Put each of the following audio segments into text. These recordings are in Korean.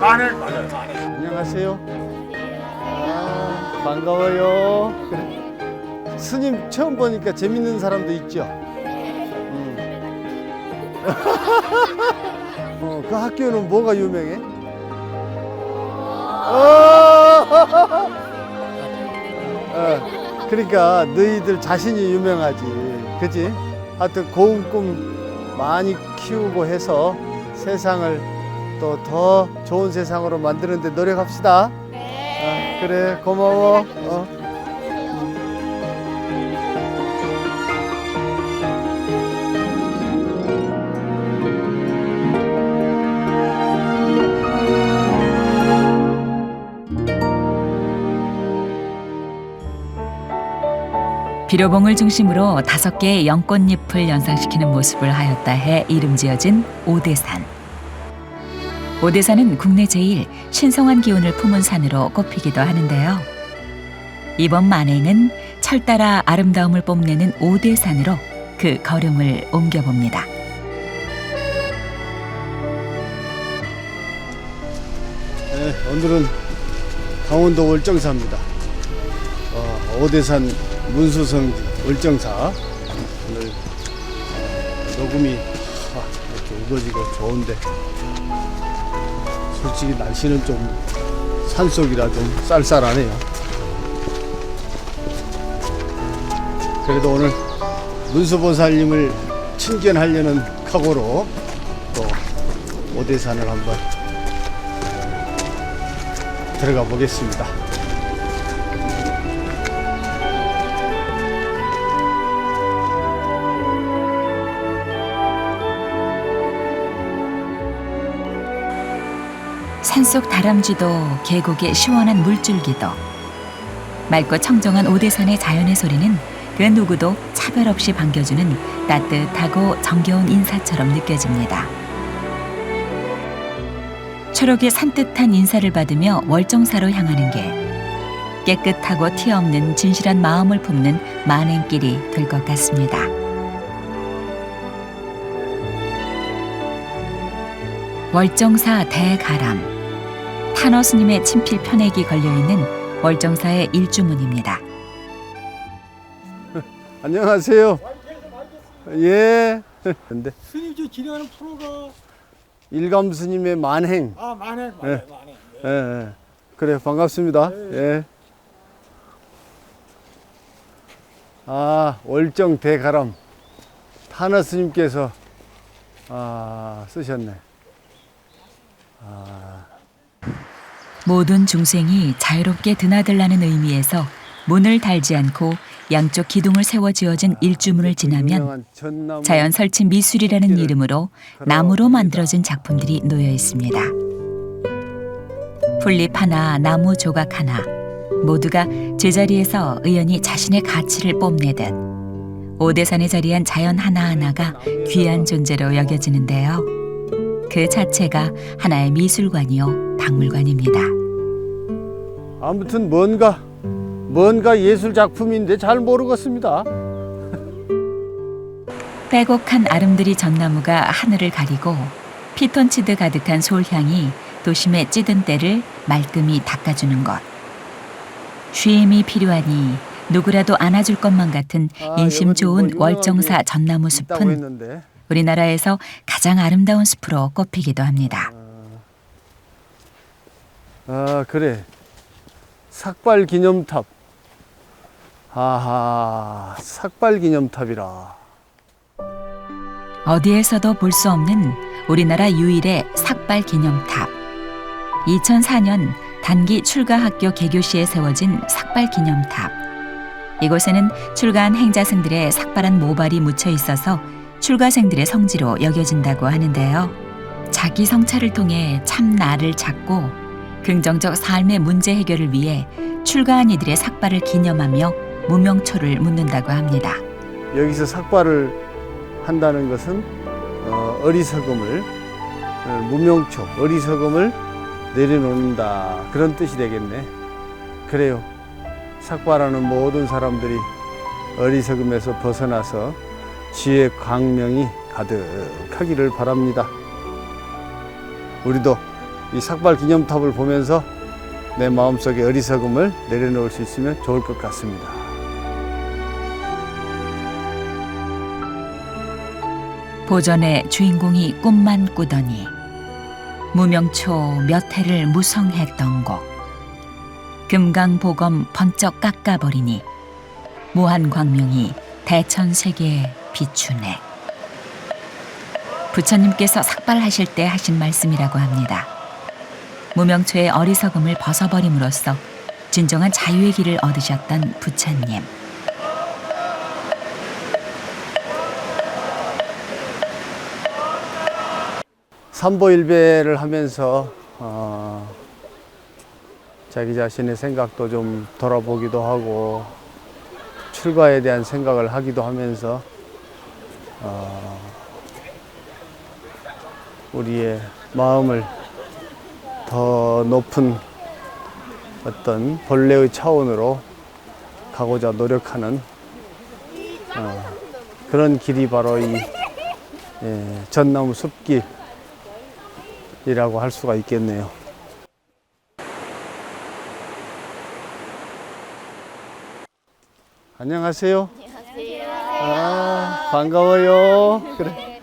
만행 맞아요 만행. 안녕하세요. 아, 반가워요. 스님 처음 보니까 재밌는 사람도 있죠. 음. 어, 그 학교는 뭐가 유명해? 어! 어, 그러니까 너희들 자신이 유명하지, 그지? 하여튼 고운 꿈 많이 키우고 해서 세상을 또 더 좋은 세상으로 만드는데 노력합시다. 아, 그래, 고마워. 어. 비료봉을 중심으로 다섯 개의 연꽃잎을 연상시키는 모습을 하였다 해 이름 지어진 오대산. 오대산은 국내 제일 신성한 기운을 품은 산으로 꼽히기도 하는데요. 이번 만행은 철 따라 아름다움을 뽐내는 오대산으로 그 걸음을 옮겨봅니다. 네, 오늘은 강원도 월정사입니다. 어, 오대산 문수성 월정사. 오늘 어, 녹음이 아, 이렇게 우거지고 좋은데 솔직히 날씨는 좀 산속이라 좀 쌀쌀하네요. 그래도 오늘 문수보살님을 친견하려는 각오로 또 오대산을 한번 들어가 보겠습니다. 산속 다람쥐도 계곡의 시원한 물줄기도 맑고 청정한 오대산의 자연의 소리는 그 누구도 차별 없이 반겨주는 따뜻하고 정겨운 인사처럼 느껴집니다. 초록의 산뜻한 인사를 받으며 월정사로 향하는 길 깨끗하고 티 없는 진실한 마음을 품는 만행길이 될 것 같습니다. 월정사 대가람 탄어 스님의 친필 편액이 걸려 있는 월정사의 일주문입니다. 안녕하세요. 예. 근데 스님 저 진행하는 프로가 일감 스님의 만행. 아 만행 맞아요 네. 만행. 예, 예. 그래 반갑습니다. 예. 아 월정 대가람 타나 스님께서 아 쓰셨네. 아 모든 중생이 자유롭게 드나들라는 의미에서 문을 달지 않고 양쪽 기둥을 세워 지어진 일주문을 지나면 자연 설치 미술이라는 이름으로 나무로 만들어진 작품들이 놓여 있습니다. 풀잎 하나, 나무 조각 하나, 모두가 제자리에서 의연히 자신의 가치를 뽐내듯 오대산에 자리한 자연 하나하나가 귀한 존재로 여겨지는데요. 그 자체가 하나의 미술관이요, 박물관입니다. 아무튼 뭔가 뭔가 예술 작품인데 잘 모르겠습니다. 빼곡한 아름드리 전나무가 하늘을 가리고 피톤치드 가득한 솔향이 도심의 찌든 때를 말끔히 닦아주는 것. 쉼이 필요하니 누구라도 안아줄 것만 같은 아, 인심 좋은 월정사 게 전나무 숲은 우리나라에서 가장 아름다운 숲으로 꼽히기도 합니다. 아 그래 삭발 기념탑 아하 삭발 기념탑이라 어디에서도 볼 수 없는 우리나라 유일의 삭발 기념탑. 2004년 단기 출가 학교 개교 시에 세워진 삭발 기념탑. 이곳에는 출가한 행자생들의 삭발한 모발이 묻혀 있어서 출가생들의 성지로 여겨진다고 하는데요. 자기 성찰을 통해 참 나를 찾고 긍정적 삶의 문제 해결을 위해 출가한 이들의 삭발을 기념하며 무명초를 묻는다고 합니다. 여기서 삭발을 한다는 것은 어, 어리석음을 어, 무명초 어리석음을 내려놓는다 그런 뜻이 되겠네 그래요 삭발하는 모든 사람들이 어리석음에서 벗어나서 지혜의 광명이 가득하기를 바랍니다. 우리도 이 삭발 기념탑을 보면서 내 마음속에 어리석음을 내려놓을 수 있으면 좋을 것 같습니다. 보전의 주인공이 꿈만 꾸더니 무명초 몇 해를 무성했던 곳 금강보검 번쩍 깎아버리니 무한광명이 대천세계에 비추네 부처님께서 삭발하실 때 하신 말씀이라고 합니다. 무명초의 어리석음을 벗어버림으로써 진정한 자유의 길을 얻으셨던 부처님. 삼보일배를 하면서 어, 자기 자신의 생각도 좀 돌아보기도 하고 출가에 대한 생각을 하기도 하면서 어, 우리의 마음을 더 높은 어떤 본래의 차원으로 가고자 노력하는 어, 그런 길이 바로 이 예, 전나무 숲길 이라고 할 수가 있겠네요. 안녕하세요. 아, 반가워요. 그래.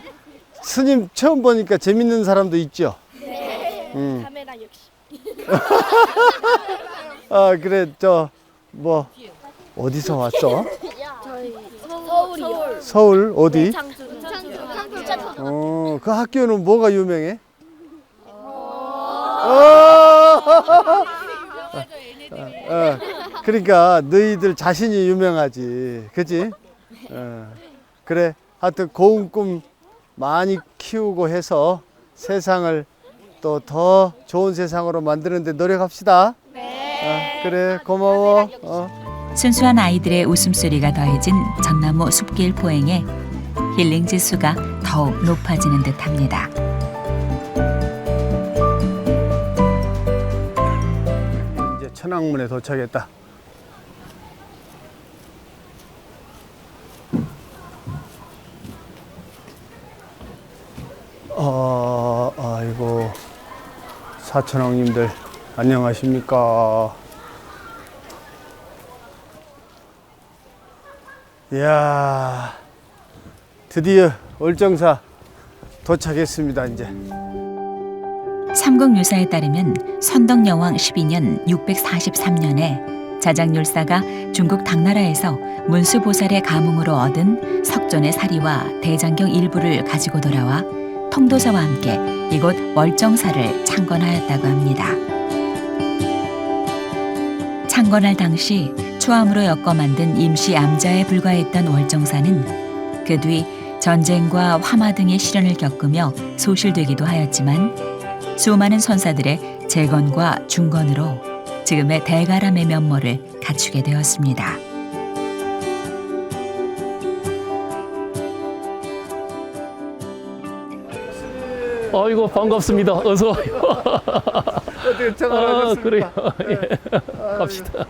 스님 처음 보니까 재밌는 사람도 있죠? 네. 음. 카메라 역시. 아, 그래. 저, 뭐, 어디서 왔어? 저희 서울이요. 서울, 어디? 창주. 어, 그 학교는 뭐가 유명해? 어. 어, 그러니까 너희들 자신이 유명하지, 그지? 어, 그래. 하여튼 고운 꿈 많이 키우고 해서 세상을 또 더 좋은 세상으로 만드는데 노력합시다. 네. 그래, 고마워. 어. 순수한 아이들의 웃음소리가 더해진 전나무 숲길 포행에 힐링 지수가 더욱 높아지는 듯합니다. 이제 천왕문에 도착했다. 어, 아이고, 사천왕님들, 안녕하십니까. 이야, 드디어 월정사 도착했습니다, 이제. 삼국유사에 따르면 선덕여왕 12년 643년에 자장률사가 중국 당나라에서 문수보살의 가문으로 얻은 석존의 사리와 대장경 일부를 가지고 돌아와 통도사와 함께 이곳 월정사를 창건하였다고 합니다. 창건할 당시 초암으로 엮어 만든 임시 암자에 불과했던 월정사는 그 뒤 전쟁과 화마 등의 시련을 겪으며 소실되기도 하였지만 수많은 선사들의 재건과 중건으로 지금의 대가람의 면모를 갖추게 되었습니다. 아이고 반갑습니다. 어서 와요. 어떻게 아, 그래요. 예. 갑시다.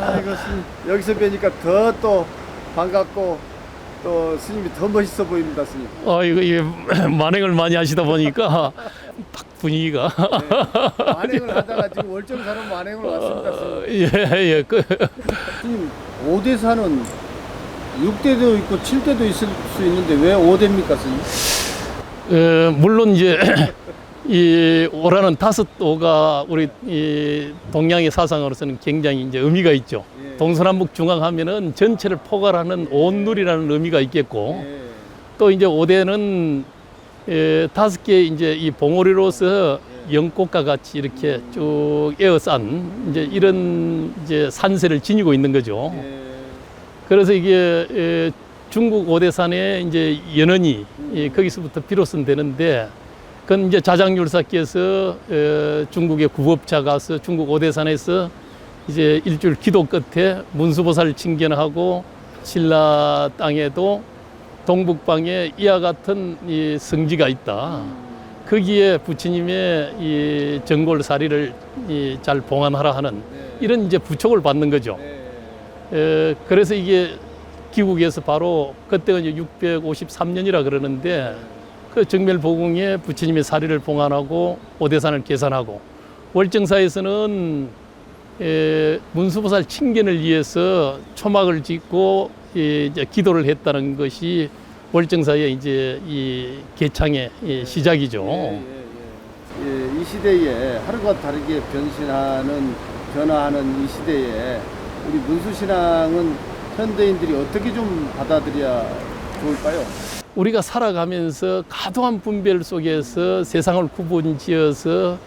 아이고 스님 여기서 뵈니까 더 또 반갑고 또 스님이 더 멋있어 보입니다 스님. 아이고 이게 만행을 많이 하시다 보니까 딱 분위기가 만행을 하다가 지금 월정사로 만행을 왔습니다 스님. 예예 그 스님 5대사는 6대도 있고 7대도 있을 수 있는데 왜 5대입니까 스님? 어, 물론 이제 이 오라는 다섯 도가 우리 이 동양의 사상으로서는 굉장히 이제 의미가 있죠. 예. 동서남북 중앙 하면은 전체를 포괄하는 온누리라는 의미가 있겠고 예. 또 이제 오대는 에, 다섯 개 이제 이 봉오리로서 연꽃과 같이 이렇게 쭉 에어싼 이제 이런 이제 산세를 지니고 있는 거죠. 예. 그래서 이게 에, 중국 오대산의 이제 연원이 예, 거기서부터 비로소 되는데 그건 이제 자장률사께서 에, 중국의 구법자 가서 중국 오대산에서 이제 일주일 기도 끝에 문수보살 칭견하고 신라 땅에도 동북방에 이와 같은 이 성지가 있다. 거기에 부처님의 이 전골사리를 이 잘 봉안하라 하는 이런 이제 부촉을 받는 거죠. 에, 그래서 이게 기국에서 바로 그때가 이제 653년이라 그러는데 그 정멸보궁에 부처님의 사리를 봉안하고 오대산을 계산하고 월정사에서는 에, 문수보살 칭견을 위해서 초막을 짓고 예, 이제 기도를 했다는 것이 월정사의 이제 이 개창의 이 시작이죠. 예, 예, 이 시대에 하루가 다르게 변신하는 변화하는 이 시대에 우리 문수신앙은 현대인들이 어떻게 좀 받아들여야 좋을까요? 우리가 살아가면서 과도한 분별 속에서 세상을 구분지어서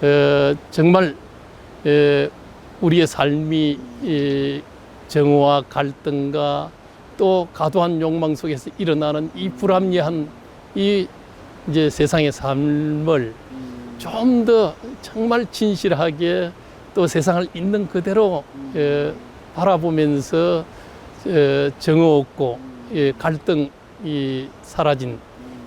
어, 정말 에, 우리의 삶이 이 정오와 갈등과 또 과도한 욕망 속에서 일어나는 이 불합리한 이 이제 세상의 삶을 좀 더 정말 진실하게 또 세상을 있는 그대로 에, 바라보면서 에, 정오 없고 예, 갈등이 사라진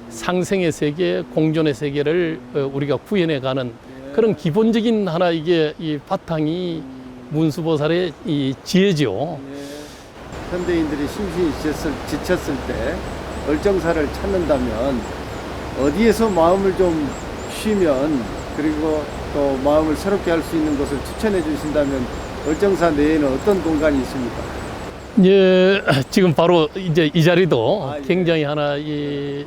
상생의 세계, 공존의 세계를 어, 우리가 구현해가는 그런 기본적인 하나 이게 이 바탕이 문수보살의 이 지혜죠. 현대인들이 심신이 지쳤을, 지쳤을 때 얼정사를 찾는다면 어디에서 마음을 좀 쉬면 그리고 또 마음을 새롭게 할 수 있는 것을 추천해 주신다면 얼정사 내에는 어떤 공간이 있습니까? 예, 지금 바로 이제 이 자리도 아, 예. 굉장히 하나 이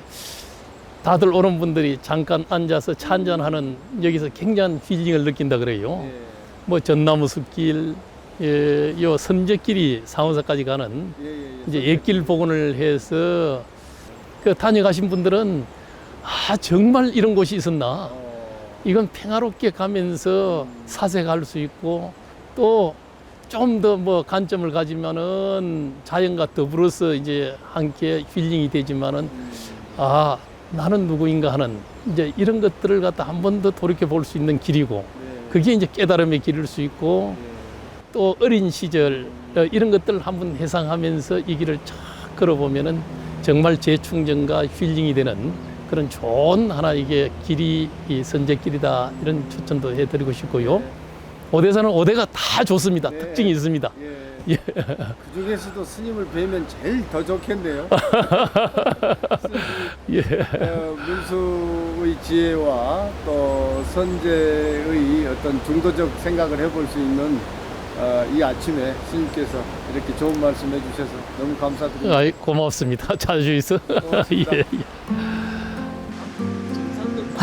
다들 오는 분들이 잠깐 앉아서 차 한잔하는 여기서 굉장한 힐링을 느낀다 그래요. 뭐 전나무 숲길, 예, 요 선제길이 상원사까지 가는 예, 예, 예. 이제 옛길 복원을 해서 그 다녀가신 분들은 아 정말 이런 곳이 있었나 어, 이건 평화롭게 가면서 사색할 수 있고 또 좀 더 뭐 관점을 가지면은 자연과 더불어서 이제 함께 힐링이 되지만은 아 나는 누구인가 하는 이제 이런 것들을 갖다 한 번 더 돌이켜 볼 수 있는 길이고 네. 그게 이제 깨달음의 길일 수 있고 또 어린 시절 어, 이런 것들을 한번 회상하면서 이 길을 쫙 걸어보면은 정말 재충전과 힐링이 되는 그런 좋은 하나 이게 길이 이 선제길이다 이런 추천도 해드리고 싶고요. 오대사는 오대가 다 좋습니다. 네. 특징이 있습니다. 예. 예. 그 중에서도 스님을 뵈면 제일 더 좋겠네요. 예. 어, 문수의 지혜와 또 선제의 어떤 중도적 생각을 해볼 수 있는 어, 이 아침에 스님께서 이렇게 좋은 말씀 해주셔서 너무 감사드립니다. 아이, 고맙습니다. 자주 있어. 고맙습니다. 예, 예.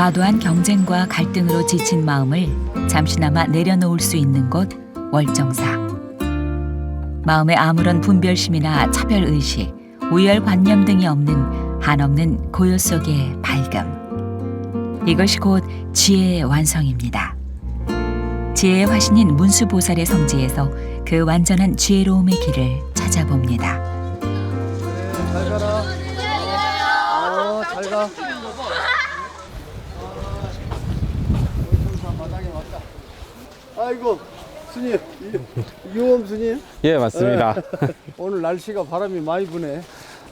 과도한 경쟁과 갈등으로 지친 마음을 잠시나마 내려놓을 수 있는 곳 월정사. 마음에 아무런 분별심이나 차별 의식, 우열 관념 등이 없는 한없는 고요 속의 밝음. 이것이 곧 지혜의 완성입니다. 지혜의 화신인 문수보살의 성지에서 그 완전한 지혜로움의 길을 찾아봅니다. 잘 가라. 어, 잘 가. 마당에 왔다. 아이고, 스님, 이- 유엄 스님. 예, 맞습니다. 오늘 날씨가 바람이 많이 부네.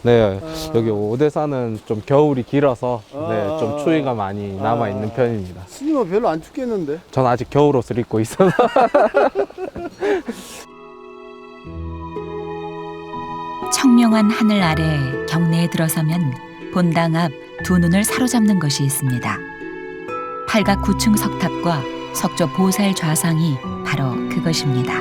네, 여기 오대산은 좀 겨울이 길어서 네, 아, 좀 추위가 많이 남아 있는 편입니다. 스님은 별로 안 춥겠는데? 전 아직 겨울 옷을 입고 있어서 청명한 하늘 아래 경내에 들어서면 본당 앞 두 눈을 사로잡는 것이 있습니다. 팔각 구층 석탑과 석조 보살 좌상이 바로 그것입니다.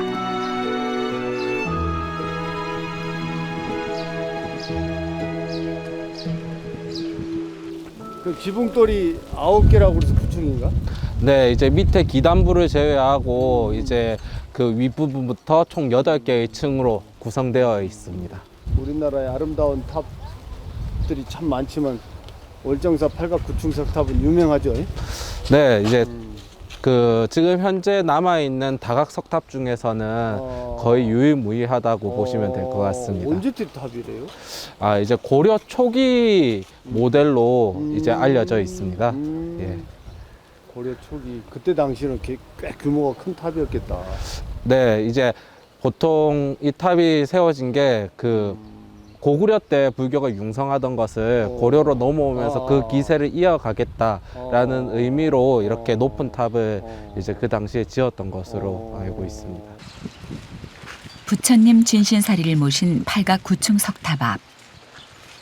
그 지붕돌이 아홉 개라고 그래서 구층인가? 네, 이제 밑에 기단부를 제외하고 이제 그 윗부분부터 총 8개의 층으로 구성되어 있습니다. 우리나라의 아름다운 탑들이 참 많지만 월정사 팔각 구층 석탑은 유명하죠. 네, 이제 그 지금 현재 남아 있는 다각 석탑 중에서는 어. 거의 유일무이하다고 보시면 될것 어, 같습니다. 언제 때 탑이래요? 아, 이제 고려 초기 모델로 음. 이제 알려져 있습니다. 음. 예. 고려 초기 그때 당시는 꽤, 꽤 규모가 큰 탑이었겠다. 네, 이제 보통 이 탑이 세워진 게 그 고구려 때 불교가 융성하던 것을 오. 고려로 넘어오면서 아. 그 기세를 이어가겠다라는 어. 의미로 이렇게 어. 높은 탑을 어. 이제 그 당시에 지었던 것으로 어. 알고 있습니다. 부처님 진신사리를 모신 팔각 구층 석탑 앞.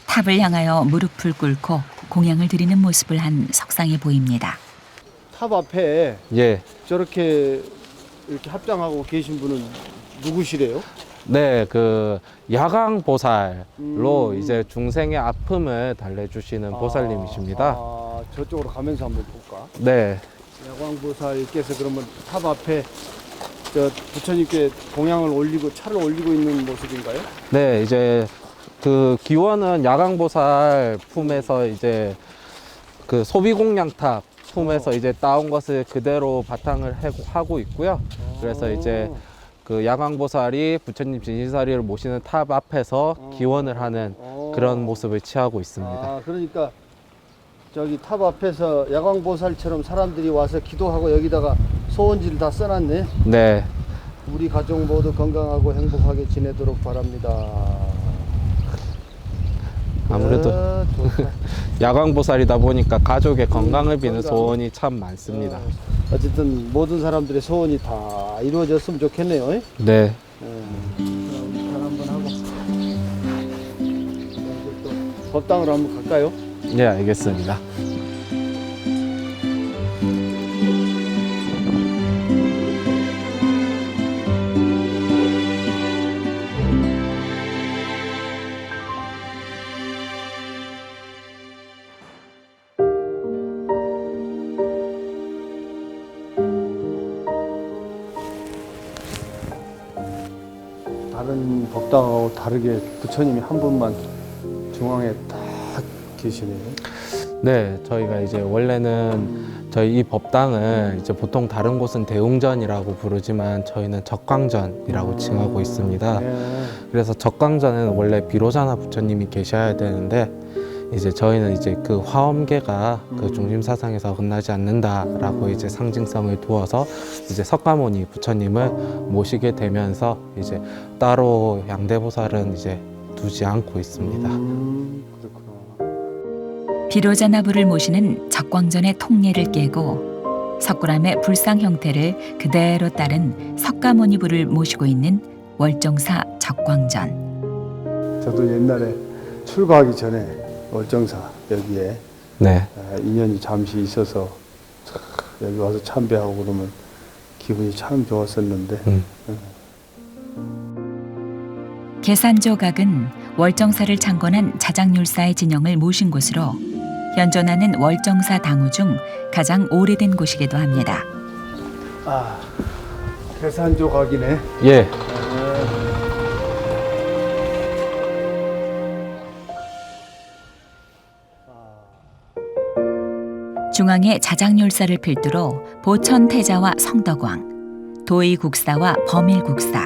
탑을 향하여 무릎을 꿇고 공양을 드리는 모습을 한 석상이 보입니다. 탑 앞에 예. 저렇게 이렇게 합장하고 계신 분은 누구시래요? 네, 그 야광 보살로 음. 이제 중생의 아픔을 달래주시는 보살님이십니다. 아, 저쪽으로 가면서 한번 볼까? 네, 야광 보살께서 그러면 탑 앞에 저 부처님께 공양을 올리고 차를 올리고 있는 모습인가요? 네, 이제 그 기원은 야광 보살 품에서 이제 그 소비 공양탑 품에서 어. 이제 따온 것을 그대로 바탕을 하고 있고요. 그래서 이제 그 야광 보살이 부처님 진신사리를 모시는 탑 앞에서 어. 기원을 하는 어. 그런 모습을 취하고 있습니다. 아, 그러니까 저기 탑 앞에서 야광보살처럼 사람들이 와서 기도하고 여기다가 소원지를 다 써놨네. 네, 우리 가족 모두 건강하고 행복하게 지내도록 바랍니다. 아무래도 아, 좋다. 야광 보살이다 보니까 가족의 건강을 비는. 소원이 참 많습니다. 어, 어쨌든 모든 사람들의 소원이 다 이루어졌으면 좋겠네요. 예? 네. 그럼 우리 잘 한번 하고 이제 또 법당으로 한번 갈까요? 네, 알겠습니다. 다른 법당하고 다르게 부처님이 한 분만 중앙에 딱 계시네요. 네, 저희가 이제 원래는 저희 이 법당을 이제 보통 다른 곳은 대웅전이라고 부르지만 저희는 적광전이라고 칭하고 있습니다. 네. 그래서 적광전에는 원래 비로자나 부처님이 계셔야 되는데 이제 저희는 이제 그 화엄계가 그 중심 사상에서 끝나지 않는다라고 이제 상징성을 두어서 이제 석가모니 부처님을 모시게 되면서 이제 따로 양대보살은 이제 두지 않고 있습니다. 비로자나부를 모시는 적광전의 통례를 깨고 석굴암의 불상 형태를 그대로 따른 석가모니부를 모시고 있는 월정사 적광전. 저도 옛날에 출가하기 전에 월정사 여기에 네. 아, 인연이 잠시 있어서 참 여기 와서 참배하고 그러면 기분이 참 좋았었는데 음. 계산조각은 월정사를 창건한 자장율사의 진영을 모신 곳으로 현존하는 월정사 당우 중 가장 오래된 곳이기도 합니다. 아 계산조각이네. 예. 중앙에 자장율사를 필두로 보천태자와 성덕왕, 도의국사와 범일국사,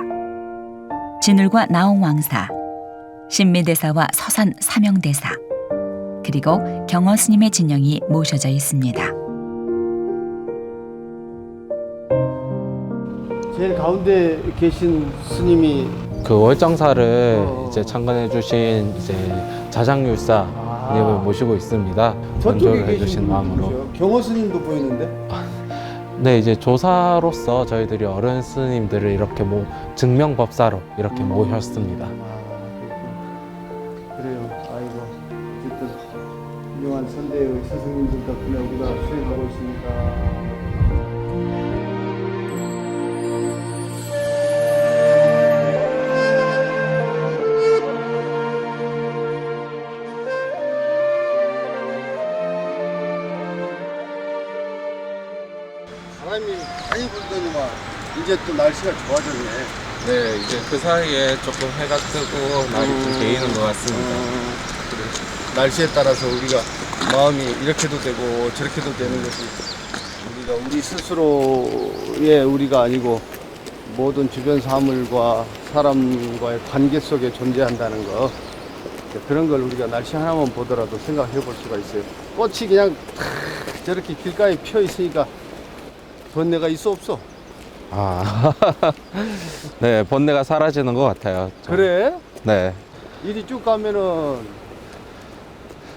진울과 나홍왕사, 신미대사와 서산 사명대사, 그리고 경허스님의 진영이 모셔져 있습니다. 제일 가운데 계신 스님이 그 월정사를 어. 이제 창건해 주신 이제 자장율사 님을 아, 모시고 있습니다. 저쪽에 계신 해주신 마음으로. 경호 스님도 보이는데. 네, 이제 조사로서 저희들이 어른 스님들을 이렇게 모, 증명법사로 이렇게 음. 모셨습니다. 아, 그래요. 아이고 어쨌든 훌륭한 선대의 스승님들 덕분에 우리가 수행하고 있으니까. 바람이 많이 불더니만 이제 또 날씨가 좋아졌네. 네, 이제 그 사이에 조금 해가 뜨고 날이 좀 개이는 것 같습니다. 어, 그래. 날씨에 따라서 우리가 마음이 이렇게도 되고 저렇게도 되는 것이 우리가 우리 스스로의 우리가 아니고 모든 주변 사물과 사람과의 관계 속에 존재한다는 거 그런 걸 우리가 날씨 하나만 보더라도 생각해 볼 수가 있어요. 꽃이 그냥 탁 저렇게 길가에 피어 있으니까 번뇌가 있어 없어? 아, 네, 번뇌가 사라지는 것 같아요. 좀. 그래? 네. 이리 쭉 가면은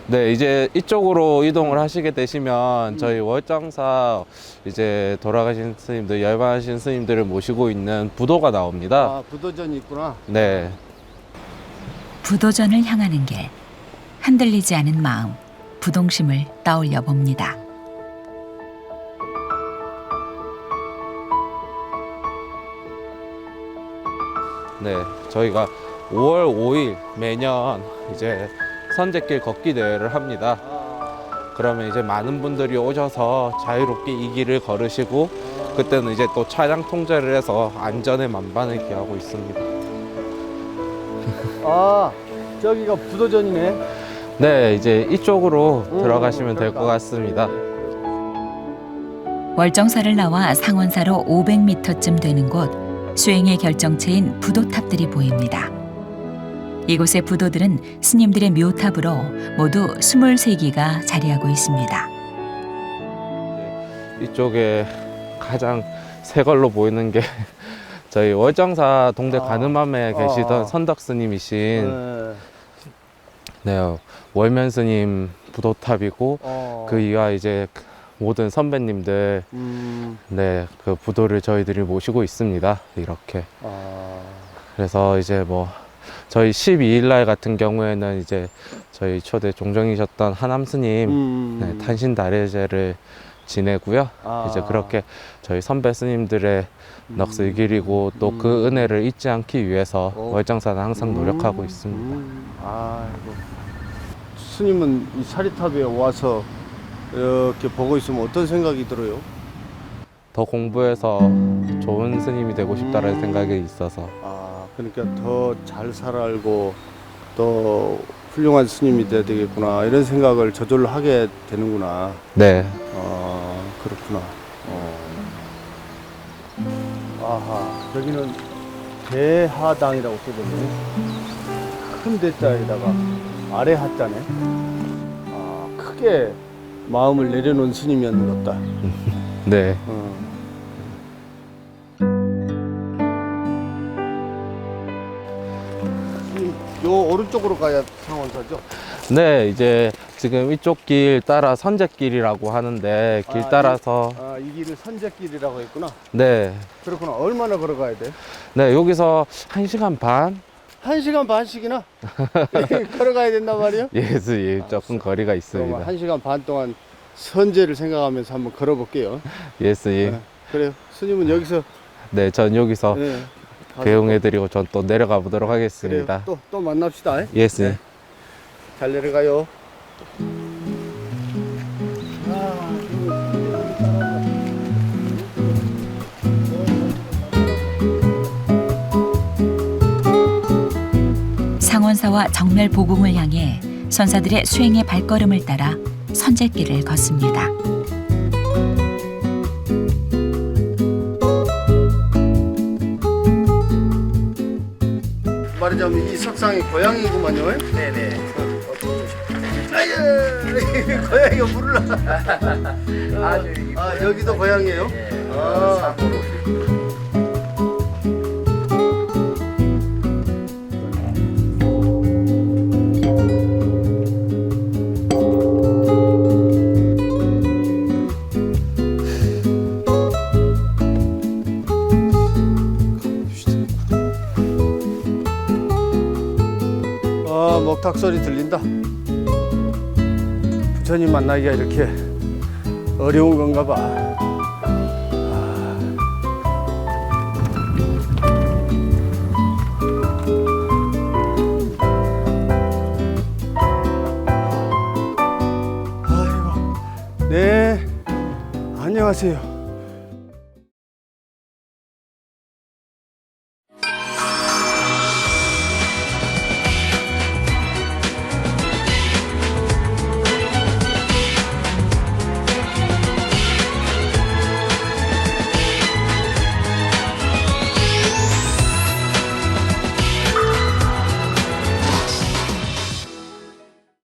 네, 이제 이쪽으로 이동을 하시게 되시면 저희 월장사 이제 돌아가신 스님들, 열반하신 스님들을 모시고 있는 부도가 나옵니다. 아, 부도전이 있구나. 네. 부도전을 향하는 길. 흔들리지 않은 마음, 부동심을 떠올려 봅니다. 네, 저희가 5월 5일 매년 이제 선제길 걷기 대회를 합니다. 그러면 이제 많은 분들이 오셔서 자유롭게 이 길을 걸으시고 그때는 이제 또 차량 통제를 해서 안전에 만반을 기하고 있습니다. 아, 저기가 부도전이네. 네, 이제 이쪽으로 음, 들어가시면 될 것 그럴까? 같습니다. 월정사를 나와 상원사로 500m쯤 되는 곳 수행의 결정체인 부도탑들이 보입니다. 이곳의 부도들은 스님들의 묘탑으로 모두 23기가 자리하고 있습니다. 이쪽에 가장 새 걸로 보이는 게 저희 월정사 동대 아. 가늠함에 계시던 아. 선덕 스님이신 네. 네, 월면 스님 부도탑이고 어. 그 이하 이제 모든 선배님들 음, 네, 그 부도를 저희들이 모시고 있습니다. 이렇게. 아, 그래서 이제 뭐 저희 12일 날 같은 경우에는 이제 저희 초대 종정이셨던 하남 스님 음, 네, 탄신 다례제를 지내고요. 아. 이제 그렇게 저희 선배 스님들의 음. 넋을 기리고 또그 음. 은혜를 잊지 않기 위해서 어. 월장사는 항상 노력하고 음, 있습니다. 음, 아이고. 스님은 이 사리탑에 와서 이렇게 보고 있으면 어떤 생각이 들어요? 더 공부해서 좋은 스님이 되고 싶다는 음. 생각이 있어서 아, 그러니까 더 잘 살아알고 또 훌륭한 스님이 돼야 되겠구나 이런 생각을 저절로 하게 되는구나. 네, 아, 그렇구나. 어. 아하, 여기는 대하당이라고 써졌네. 큰 대자에다가 아래 하자네. 아, 크게 마음을 내려놓은 스님이었는 것 같다. 네. 어. 스님, 요 오른쪽으로 가야 상원사죠? 네, 이제 지금 이쪽 길 따라 선제길이라고 하는데 길 아, 따라서 아, 이 길을 선제길이라고 했구나. 네, 그렇구나. 얼마나 걸어가야 돼? 네 여기서 한 시간 반 한 시간 반씩이나 걸어가야 된단 말이에요? 예수 예 조금 거리가 그러면 있습니다. 한 시간 반 동안 선제를 생각하면서 한번 걸어볼게요. 예수 예. 네. 그래요. 스님은 여기서 네, 전 여기서 네, 가서 배웅해드리고 전 또 내려가 보도록 그래요. 하겠습니다. 또, 또 만납시다. 예수. 네. 잘 내려가요. 상원사와 정멸 보궁을 향해 선사들의 수행의 발걸음을 따라 선제길을 걷습니다. 말하자면 이 석상이 고양이구만요. 네네. 아유, 고양이가 물을 아주 아 여기도 고양이에요? 네. 아. 아 먹탁 소리 들린다. 부처님 만나기가 이렇게 어려운 건가 봐. 아이고, 네, 안녕하세요.